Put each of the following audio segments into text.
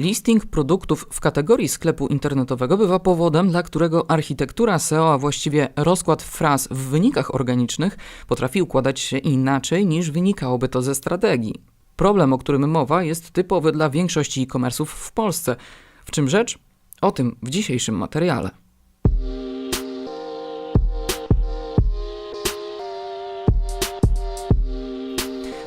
Listing produktów w kategorii sklepu internetowego bywa powodem, dla którego architektura SEO, a właściwie rozkład fraz w wynikach organicznych potrafi układać się inaczej niż wynikałoby to ze strategii. Problem, o którym mowa, jest typowy dla większości e-commerce'ów w Polsce. W czym rzecz? O tym w dzisiejszym materiale.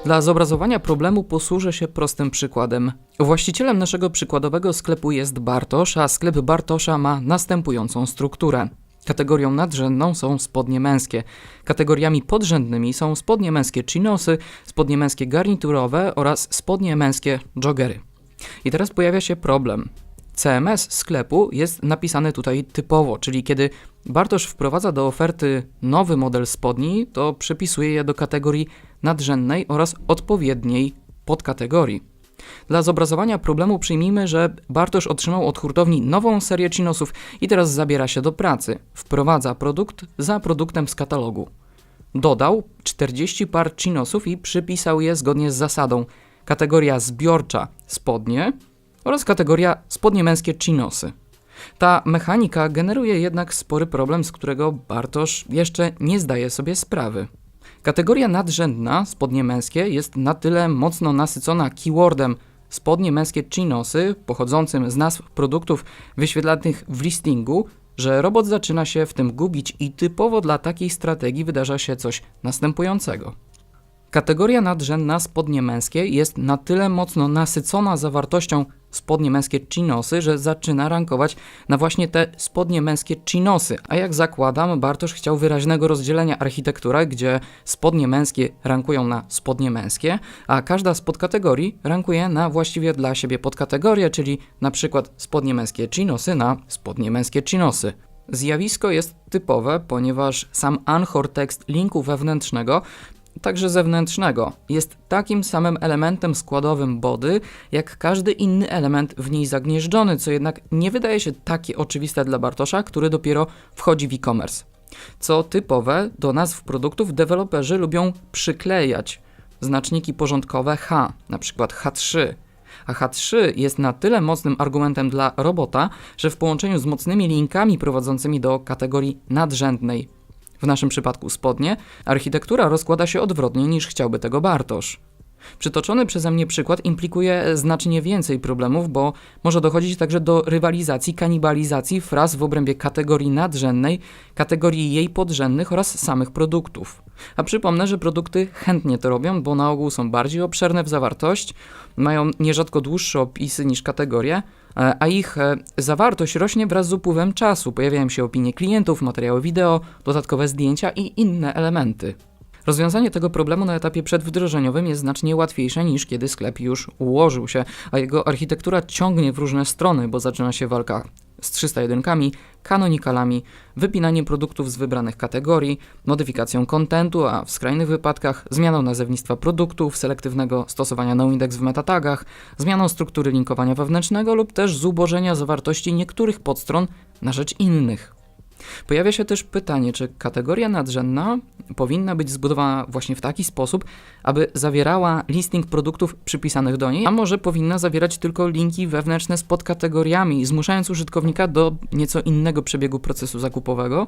Dla zobrazowania problemu posłużę się prostym przykładem. Właścicielem naszego przykładowego sklepu jest Bartosz, a sklep Bartosza ma następującą strukturę. Kategorią nadrzędną są spodnie męskie. Kategoriami podrzędnymi są spodnie męskie chinosy, spodnie męskie garniturowe oraz spodnie męskie joggery. I teraz pojawia się problem. CMS sklepu jest napisany tutaj typowo, czyli kiedy Bartosz wprowadza do oferty nowy model spodni, to przypisuje je do kategorii nadrzędnej oraz odpowiedniej podkategorii. Dla zobrazowania problemu przyjmijmy, że Bartosz otrzymał od hurtowni nową serię chinosów i teraz zabiera się do pracy. Wprowadza produkt za produktem z katalogu. Dodał 40 par chinosów i przypisał je zgodnie z zasadą kategoria zbiorcza spodnie oraz kategoria spodnie męskie chinosy. Ta mechanika generuje jednak spory problem, z którego Bartosz jeszcze nie zdaje sobie sprawy. Kategoria nadrzędna, spodnie męskie, jest na tyle mocno nasycona keywordem spodnie męskie chinosy, pochodzącym z nazw produktów wyświetlanych w listingu, że robot zaczyna się w tym gubić i typowo dla takiej strategii wydarza się coś następującego. Kategoria nadrzędna spodnie męskie jest na tyle mocno nasycona zawartością spodnie męskie chinosy, że zaczyna rankować na właśnie te spodnie męskie chinosy. A jak zakładam, Bartosz chciał wyraźnego rozdzielenia architektury, gdzie spodnie męskie rankują na spodnie męskie, a każda z podkategorii rankuje na właściwie dla siebie podkategorię, czyli na przykład spodnie męskie chinosy na spodnie męskie chinosy. Zjawisko jest typowe, ponieważ sam anchor tekst linku wewnętrznego także zewnętrznego, jest takim samym elementem składowym body, jak każdy inny element w niej zagnieżdżony, co jednak nie wydaje się takie oczywiste dla Bartosza, który dopiero wchodzi w e-commerce. Co typowe, do nazw produktów deweloperzy lubią przyklejać znaczniki porządkowe H, przykład H3, a H3 jest na tyle mocnym argumentem dla robota, że w połączeniu z mocnymi linkami prowadzącymi do kategorii nadrzędnej w naszym przypadku spodnie, architektura rozkłada się odwrotnie niż chciałby tego Bartosz. Przytoczony przeze mnie przykład implikuje znacznie więcej problemów, bo może dochodzić także do rywalizacji, kanibalizacji fraz w obrębie kategorii nadrzędnej, kategorii jej podrzędnych oraz samych produktów. A przypomnę, że produkty chętnie to robią, bo na ogół są bardziej obszerne w zawartość, mają nierzadko dłuższe opisy niż kategorie, e, a ich e, zawartość rośnie wraz z upływem czasu. Pojawiają się opinie klientów, materiały wideo, dodatkowe zdjęcia i inne elementy. Rozwiązanie tego problemu na etapie przedwdrożeniowym jest znacznie łatwiejsze niż kiedy sklep już ułożył się, a jego architektura ciągnie w różne strony, bo zaczyna się walka z 301, kanonikalami, wypinaniem produktów z wybranych kategorii, modyfikacją kontentu, a w skrajnych wypadkach zmianą nazewnictwa produktów, selektywnego stosowania noindex w metatagach, zmianą struktury linkowania wewnętrznego lub też zubożenia zawartości niektórych podstron na rzecz innych. Pojawia się też pytanie, czy kategoria nadrzędna powinna być zbudowana właśnie w taki sposób, aby zawierała listing produktów przypisanych do niej, a może powinna zawierać tylko linki wewnętrzne z podkategoriami, zmuszając użytkownika do nieco innego przebiegu procesu zakupowego?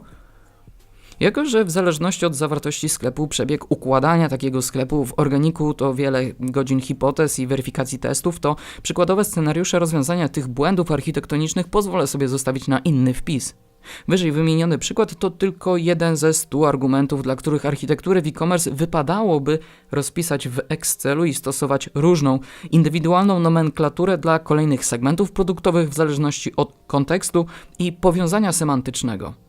Jako, że w zależności od zawartości sklepu przebieg układania takiego sklepu w organiku to wiele godzin hipotez i weryfikacji testów, to przykładowe scenariusze rozwiązania tych błędów architektonicznych pozwolę sobie zostawić na inny wpis. Wyżej wymieniony przykład to tylko jeden ze stu argumentów, dla których architekturę w e-commerce wypadałoby rozpisać w Excelu i stosować różną, indywidualną nomenklaturę dla kolejnych segmentów produktowych w zależności od kontekstu i powiązania semantycznego.